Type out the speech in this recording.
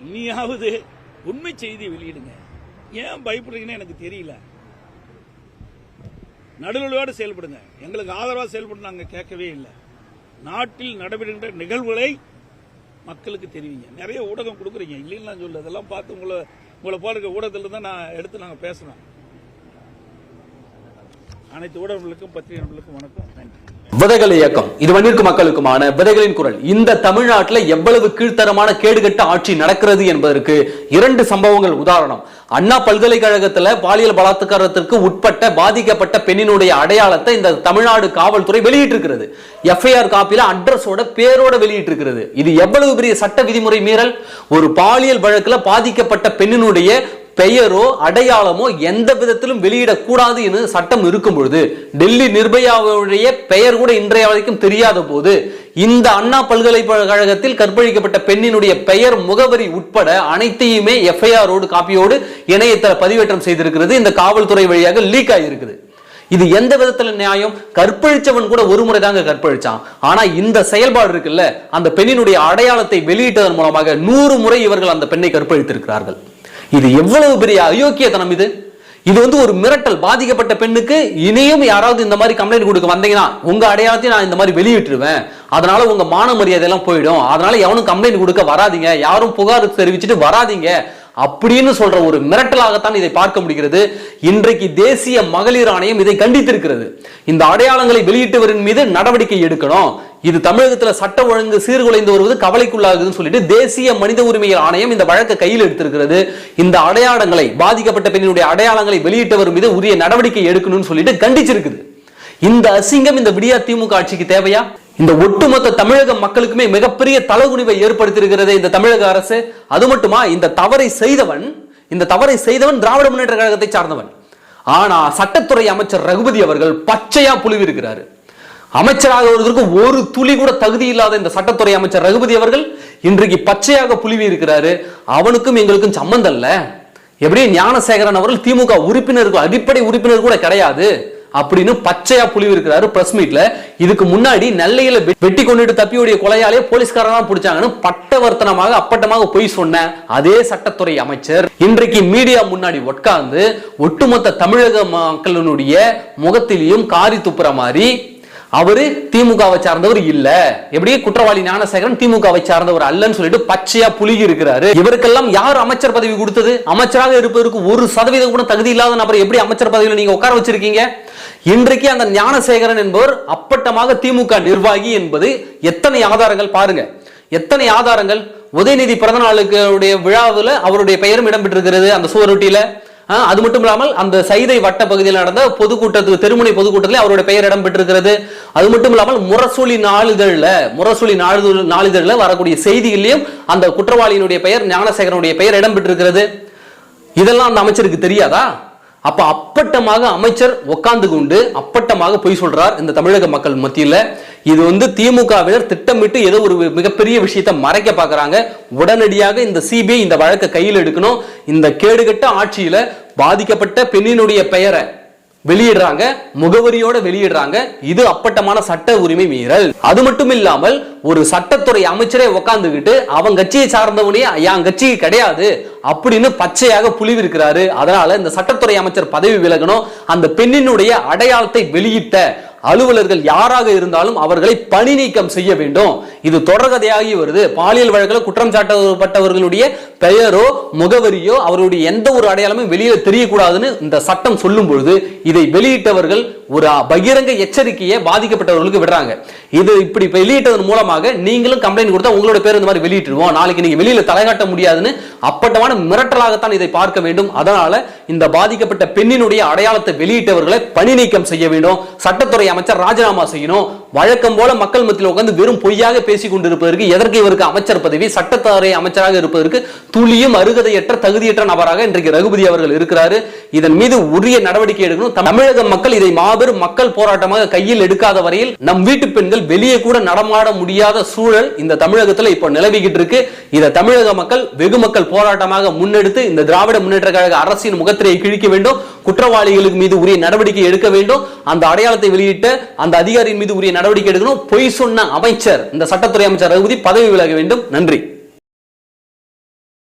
இனியாவது உண்மை செய்தி வெளியிடுங்க. ஏன் பயப்படுறீங்கன்னு எனக்கு தெரியல. நடுநிலையோடு செயல்படுங்க. எங்களுக்கு ஆதரவாக செயல்பட நாங்கள் கேட்கவே இல்லை. நாட்டில் நடைபெறுகின்ற நிகழ்வுகளை மக்களுக்கு தெரிவிங்க. நிறைய ஊடகம் கொடுக்குறீங்க. இல்லைன்னு நான் சொல்ல அதெல்லாம் பார்த்து உங்களை உங்களை போல இருக்க ஊடகத்தில் தான் நான் எடுத்து நாங்கள் பேசுகிறோம் அனைத்து ஊடகங்களுக்கும் பத்திரிகை நண்பர்களுக்கும் வணக்கம். நன்றி. விதைகள் இயக்கம். இது வன்னிற்கு மக்களுக்குமான விதைகளின் குரல். இந்த தமிழ்நாட்டில் எவ்வளவு கீழ்த்தரமான கேடுகட்ட ஆட்சி நடக்கிறது என்பதற்கு இரண்டு சம்பவங்கள் உதாரணம். அண்ணா பல்கலைக்கழகத்துல பாலியல் பலாத்காரத்திற்கு உட்பட்ட பாதிக்கப்பட்ட பெண்ணினுடைய அடையாளத்தை இந்த தமிழ்நாடு காவல்துறை வெளியிட்டிருக்கிறது. எஃப்ஐஆர் காப்பில அட்ரஸோட பேரோட வெளியிட்டிருக்கிறது. இது எவ்வளவு பெரிய சட்ட விதிமுறை மீறல்? ஒரு பாலியல் வழக்குல பாதிக்கப்பட்ட பெண்ணினுடைய பெயரோ அடையாளமோ எந்த விதத்திலும் வெளியிடக்கூடாது என்று சட்டம் இருக்கும் பொழுது டெல்லி நிர்பயாவுடைய பெயர் கூட இன்றைய வரைக்கும் தெரியாத போது இந்த அண்ணா பல்கலைக்கழகத்தில் கற்பழிக்கப்பட்ட பெண்ணினுடைய பெயர் முகவரி உட்பட அனைத்தையுமே எஃப்ஐஆரோடு காப்பியோடு இணையதள பதிவேற்றம் செய்திருக்கிறது. இந்த காவல்துறை வழியாக லீக் ஆகியிருக்குது. இது எந்த விதத்துல நியாயம்? கற்பழிச்சவன் கூட ஒரு முறை தாங்க கற்பழிச்சான். ஆனா இந்த செயல்பாடு இருக்குல்ல அந்த பெண்ணினுடைய அடையாளத்தை வெளியிட்டதன் மூலமாக நூறு முறை இவர்கள் அந்த பெண்ணை கற்பழித்திருக்கிறார்கள். இது எவ்வளவு பெரிய அயோக்கியத்தனம் இது? இது வந்து ஒரு மிரட்டல். பாதிக்கப்பட்ட பெண்ணுக்கு இனியும் யாராவது இந்த மாதிரி கம்ப்ளைண்ட் கொடுக்க வந்தீங்கன்னா உங்க அடையாளத்தையும் நான் இந்த மாதிரி வெளியிட்டுருவேன். அதனால உங்க மான மரியாதையெல்லாம் போயிடும். அதனால எவனும் கம்ப்ளைண்ட் கொடுக்க வராதீங்க. யாரும் புகார் தெரிவிச்சுட்டு வராதீங்க. அப்படின்னு சொல்ற ஒரு மிரட்டலாகத்தான் இதை பார்க்க முடிகிறது. இன்றைக்கு தேசிய மகளிர் ஆணையம் இதை கண்டித்திருக்கிறது. இந்த அடையாளங்களை வெளியிட்டவரின் மீது நடவடிக்கை எடுக்கணும். இது தமிழகத்துல சட்ட ஒழுங்கு சீர்குலைந்து வருவது கவலைக்குள்ளாகுதுன்னு சொல்லிட்டு தேசிய மனித உரிமைகள் ஆணையம் இந்த வழக்கை கையில் எடுத்திருக்கிறது. இந்த அடையாளங்களை பாதிக்கப்பட்ட பெண்ணினுடைய அடையாளங்களை வெளியிட்டவர் மீது உரிய நடவடிக்கை எடுக்கணும்னு சொல்லிட்டு கண்டிச்சிருக்குது. இந்த அசிங்கம் இந்த விடியா திமுக ஆட்சிக்கு தேவையா? இந்த ஒட்டுமொத்த தமிழக மக்களுக்குமே மிகப்பெரிய தலகுனிவை ஏற்படுத்தியிருக்கிறது இந்த தமிழக அரசு. அது மட்டுமா இந்த தவறை செய்தவன் இந்த தவறை செய்தவன் திராவிட முன்னேற்ற கழகத்தை சார்ந்தவன். ஆனா சட்டத்துறை அமைச்சர் ரகுபதி அவர்கள் பச்சையா புழுவி இருக்கிறாரு அமைச்சராக வருவதற்கு ஒரு துளி கூட தகுதி இல்லாத இந்த சட்டத்துறை அமைச்சர் ரகுபதி அவர்கள் இன்றைக்கு பச்சையாக புலிவி இருக்கிறாரு அவனுக்கும் எங்களுக்கும் சம்பந்தம் இல்ல. எப்படி? ஞானசேகரன் அவர்கள் திமுக உறுப்பினருக்கு அடிப்படை உறுப்பினர் கூட கிடையாது அப்படின்னு பச்சையா புலிவி இருக்கிறாரு பிரஸ் மீட்ல இதுக்கு முன்னாடி நெல்லையில வெ- வெட்டி கொண்டுட்டு தப்பியுடைய கொலையாலே போலீஸ்காரன் பிடிச்சாங்கன்னு பட்டவர்த்தனமாக அப்பட்டமாக பொய் சொன்ன அதே சட்டத்துறை அமைச்சர். இன்றைக்கு மீடியா முன்னாடி உட்கார்ந்து ஒட்டுமொத்த தமிழக மக்களினுடைய முகத்திலையும் காரி துப்புற மாதிரி அவரு திமுகவை சார்ந்தவர் இல்ல. எப்படி? குற்றவாளி ஞானசேகரன் திமுகவை சார்ந்தவர் அல்லன்னு சொல்லிட்டு பச்சையா புலிகி இருக்கிறாரு. இவருக்கெல்லாம் யார் அமைச்சர் பதவி கொடுத்தது? அமைச்சராக இருப்பதற்கு ஒரு சதவீதம் கூட தகுதி இல்லாத நபரை எப்படி அமைச்சர் பதவியில நீங்க உட்கார வச்சிருக்கீங்க? இன்றைக்கு அந்த ஞானசேகரன் என்பவர் அப்பட்டமாக திமுக நிர்வாகி என்பது எத்தனை ஆதாரங்கள் பாருங்க. எத்தனை ஆதாரங்கள்? உதயநிதி பிறந்த நாளுக்கு விழாவில் அவருடைய பெயரும் இடம்பெற்றிருக்கிறது அந்த சுவரொட்டியில அது மட்டும் இல்லாமல் அந்த சைதை வட்ட பகுதியில் நடந்த பொதுக்கூட்டத்துக்கு தெருமுனை பொதுக்கூட்டத்தில் அவருடைய பெயர் இடம்பெற்றிருக்கிறது. அது மட்டும் இல்லாமல் முரசொலி நாளிதழில் முரசொலி நாளிதழ் நாளிதழில் வரக்கூடிய செய்திகளிலும் அந்த குற்றவாளியினுடைய பெயர் ஞானசேகரனுடைய பெயர் இடம்பெற்றிருக்கிறது. இதெல்லாம் அந்த அமைச்சருக்கு தெரியாதா? அப்ப அப்பட்டமாக அமைச்சர் உட்கார்ந்து கொண்டு அப்பட்டமாக பொய் சொல்றார் இந்த தமிழக மக்கள் மத்தியில். இது வந்து திமுகவினர் திட்டமிட்டு ஏதோ ஒரு மிகப்பெரிய விஷயத்தை மறைக்க பார்க்கறாங்க உடனடியாக இந்த சிபிஐ இந்த வழக்கை கையில் எடுக்கணும். இந்த கேடுகட்ட ஆட்சியில பாதிக்கப்பட்ட பெண்ணினுடைய பெயரை வெளியிடுறாங்க முகவரியோட வெளியிடுறாங்க. இது அப்பட்டமான சட்ட உரிமை மீறல். அது மட்டும் இல்லாமல் ஒரு சட்டத்துறை அமைச்சரே உட்கார்ந்துகிட்டு அவன் கட்சியை சார்ந்தவனே என் கட்சி கிடையாது அப்படின்னு பச்சையாக புலிவிருக்கிறாரு. அதனால இந்த சட்டத்துறை அமைச்சர் பதவி விலகணும். அந்த பெண்ணினுடைய அடையாளத்தை வெளியிட்ட அலுவலர்கள் யாராக இருந்தாலும் அவர்களை பணி நீக்கம் செய்ய வேண்டும். இது தொடர்கதையாகி வருது. பாலியல் வழக்கில் குற்றம் சாட்டப்பட்டவர்களுடைய பெயரோ முகவரியோ அவருடைய எந்த ஒரு அடையாளமும் வெளியில தெரியக்கூடாதுன்னு இந்த சட்டம் சொல்லும் பொழுது இதை வெளியிட்டவர்கள் ஒரு பகிரங்க எச்சரிக்கையை பாதிக்கப்பட்டவர்களுக்கு விடுறாங்க. இது இப்படி வெளியிட்டதன் மூலமாக நீங்களும் கம்ப்ளைண்ட் கொடுத்தா உங்களோட பேர் இந்த மாதிரி வெளியிட்டுருவோம். நாளைக்கு நீங்க வெளியில தலைகாட்ட முடியாதுன்னு அப்பட்டமான மிரட்டலாகத்தான் இதை பார்க்க வேண்டும். அதனால இந்த பாதிக்கப்பட்ட பெண்ணினுடைய அடையாளத்தை வெளியிட்டவர்களை பணி நீக்கம் செய்ய வேண்டும். சட்டத்துறை அமைச்சர் ராஜினாமா செய்யணும். வழக்கம் போல மக்கள் மத்தியில் உட்கார்ந்து வெறும் பொய்யாக பேசிக் கொண்டிருப்பதற்கு எதற்கு இவருக்கு அமைச்சர் பதவி? சட்டத்துறை அமைச்சராக இருப்பதற்கு துளியும் அருகதையற்ற தகுதியற்ற நபராக இன்றைக்கு ரகுபதி அவர்கள் இருக்கிறாரு. இதன் மீது உரிய நடவடிக்கை எடுக்கணும். தமிழக மக்கள் இதை மாபெரும் மக்கள் போராட்டமாக கையில் எடுக்காத வரையில் நம் வீட்டு பெண்கள் வெளியே கூட நடமாட முடியாத சூழல் இந்த தமிழகத்துல இப்ப நிலவிக்கிட்டு இருக்கு. இதை தமிழக மக்கள் வெகு மக்கள் போராட்டமாக முன்னெடுத்து இந்த திராவிட முன்னேற்ற கழக அரசின் முகத்திரையை கிழிக்க வேண்டும். குற்றவாளிகளுக்கு மீது உரிய நடவடிக்கை எடுக்க வேண்டும். அந்த அடையாளத்தை வெளியிட்ட அந்த அதிகாரியின் மீது உரிய நடவடிக்கை எடுக்கணும். பொய் சொன்ன அமைச்சர் இந்த சட்டத்துறை அமைச்சர் ரகுபதி பதவி விலக வேண்டும். நன்றி.